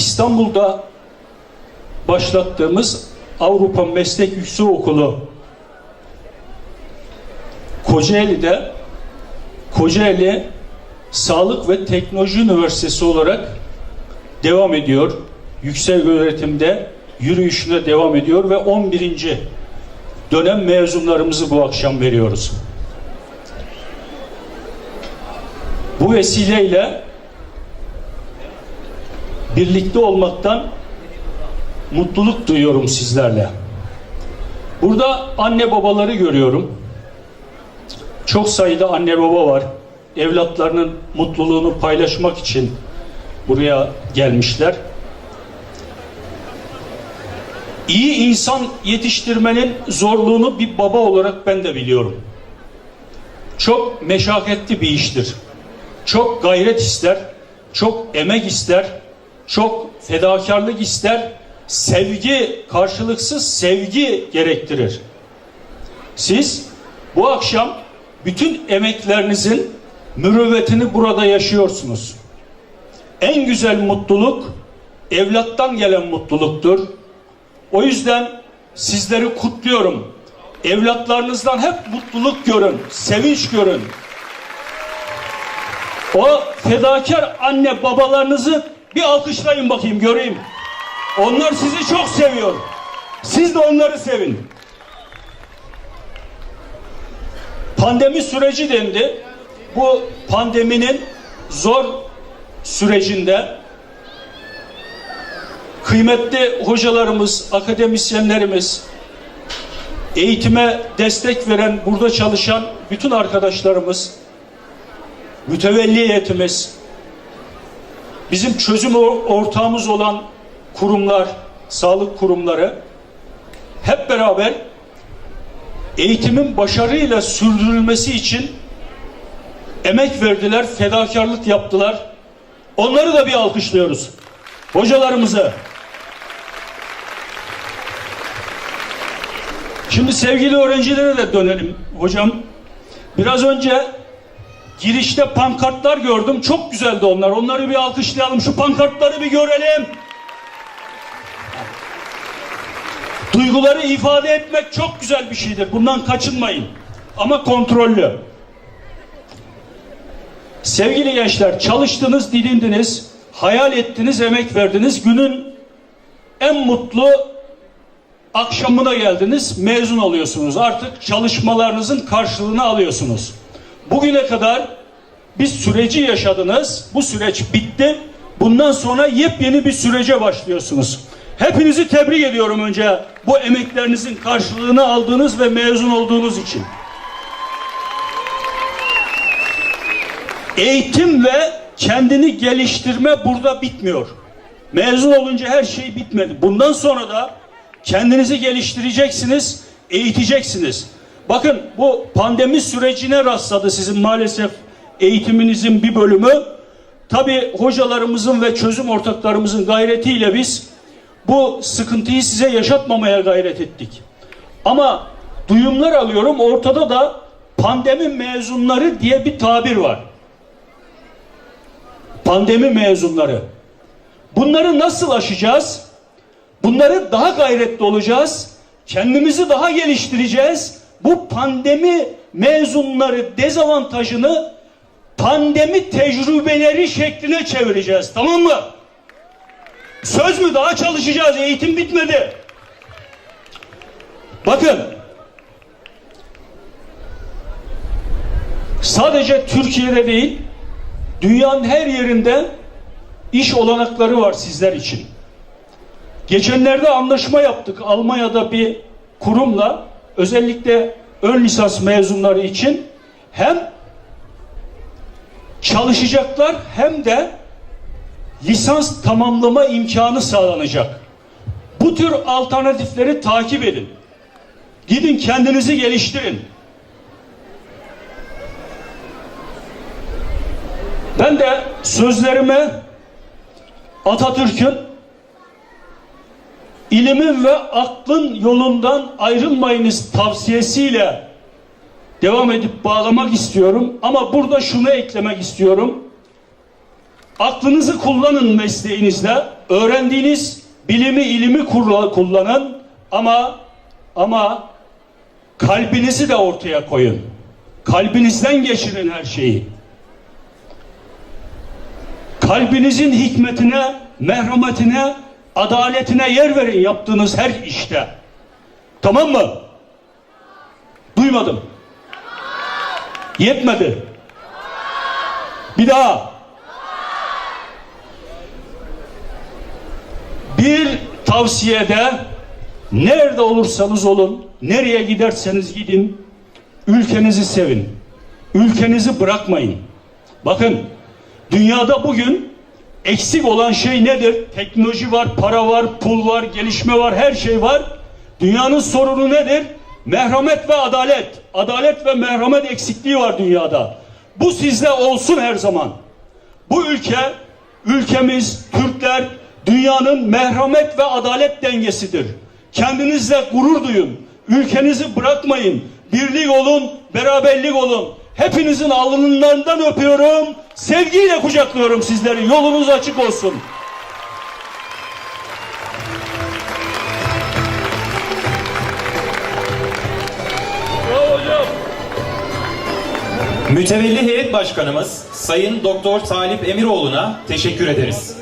İstanbul'da başlattığımız Avrupa Meslek Yüksekokulu Kocaeli'de Kocaeli Sağlık ve Teknoloji Üniversitesi olarak devam ediyor. Yüksek öğretimde yürüyüşüne devam ediyor ve 11. dönem mezunlarımızı bu akşam veriyoruz. Bu vesileyle birlikte olmaktan mutluluk duyuyorum sizlerle. Burada anne babaları görüyorum. Çok sayıda anne baba var. Evlatlarının mutluluğunu paylaşmak için buraya gelmişler. İyi insan yetiştirmenin zorluğunu bir baba olarak ben de biliyorum. Çok meşakkatli bir iştir. Çok gayret ister, çok emek ister, çok fedakarlık ister, sevgi, karşılıksız sevgi gerektirir. Siz bu akşam bütün emeklerinizin mürüvvetini burada yaşıyorsunuz. En güzel mutluluk evlattan gelen mutluluktur. O yüzden sizleri kutluyorum. Evlatlarınızdan hep mutluluk görün, sevinç görün. O fedakar anne babalarınızı bir alkışlayın bakayım göreyim. Onlar sizi çok seviyor. Siz de onları sevin. Pandemi süreci dendi. Bu pandeminin zor sürecinde kıymetli hocalarımız, akademisyenlerimiz, eğitime destek veren, burada çalışan bütün arkadaşlarımız, mütevelli heyetimiz, bizim çözüm or- ortağımız olan kurumlar, sağlık kurumları hep beraber eğitimin başarıyla sürdürülmesi için emek verdiler, fedakarlık yaptılar. Onları da bir alkışlıyoruz. Hocalarımızı. Şimdi sevgili öğrencilere de dönelim hocam. Biraz önce girişte pankartlar gördüm. Çok güzeldi onlar. Onları bir alkışlayalım. Şu pankartları bir görelim. Duyguları ifade etmek çok güzel bir şeydir. Bundan kaçınmayın. Ama kontrollü. Sevgili gençler, çalıştınız, didindiniz, hayal ettiniz, emek verdiniz. Günün en mutlu akşamına geldiniz, mezun oluyorsunuz. Artık çalışmalarınızın karşılığını alıyorsunuz. Bugüne kadar bir süreci yaşadınız. Bu süreç bitti. Bundan sonra yepyeni bir sürece başlıyorsunuz. Hepinizi tebrik ediyorum önce bu emeklerinizin karşılığını aldığınız ve mezun olduğunuz için. Eğitim ve kendini geliştirme burada bitmiyor. Mezun olunca her şey bitmedi. Bundan sonra da kendinizi geliştireceksiniz, eğiteceksiniz. Bakın bu pandemi sürecine rastladı sizin maalesef eğitiminizin bir bölümü. Tabi hocalarımızın ve çözüm ortaklarımızın gayretiyle biz bu sıkıntıyı size yaşatmamaya gayret ettik. Ama duyumlar alıyorum ortada da pandemi mezunları diye bir tabir var. Pandemi mezunları. Bunları nasıl aşacağız? Bunları daha gayretli olacağız. Kendimizi daha geliştireceğiz. Bu pandemi mezunları dezavantajını pandemi tecrübeleri şekline çevireceğiz. Tamam mı? Söz mü? Daha çalışacağız. Eğitim bitmedi. Bakın. Sadece Türkiye'de değil, dünyanın her yerinde iş olanakları var sizler için. Geçenlerde anlaşma yaptık Almanya'da bir kurumla özellikle ön lisans mezunları için hem çalışacaklar hem de lisans tamamlama imkanı sağlanacak. Bu tür alternatifleri takip edin. Gidin kendinizi geliştirin. Ben de sözlerime Atatürk'ün ilimin ve aklın yolundan ayrılmayınız tavsiyesiyle devam edip bağlamak istiyorum. Ama burada şunu eklemek istiyorum. Aklınızı kullanın mesleğinizde. öğrendiğiniz bilimi ilimi kullanın ama ama kalbinizi de ortaya koyun. Kalbinizden geçirin her şeyi. Kalbinizin hikmetine, merhametine, adaletine yer verin yaptığınız her işte. Tamam mı? Duymadım. Yetmedi. Bir daha. Bir tavsiyede nerede olursanız olun, nereye giderseniz gidin, ülkenizi sevin. Ülkenizi bırakmayın. Bakın, dünyada bugün eksik olan şey nedir? Teknoloji var, para var, pul var, gelişme var, her şey var. Dünyanın sorunu nedir? Merhamet ve adalet. Adalet ve merhamet eksikliği var dünyada. Bu sizde olsun her zaman. Bu ülke, ülkemiz, Türkler dünyanın merhamet ve adalet dengesidir. Kendinizle gurur duyun. Ülkenizi bırakmayın. Birlik olun, beraberlik olun. Hepinizin alnından öpüyorum. Sevgiyle kucaklıyorum sizleri. Yolunuz açık olsun. Mütevelli Heyet Başkanımız Sayın Doktor Talip Emiroğlu'na teşekkür ederiz.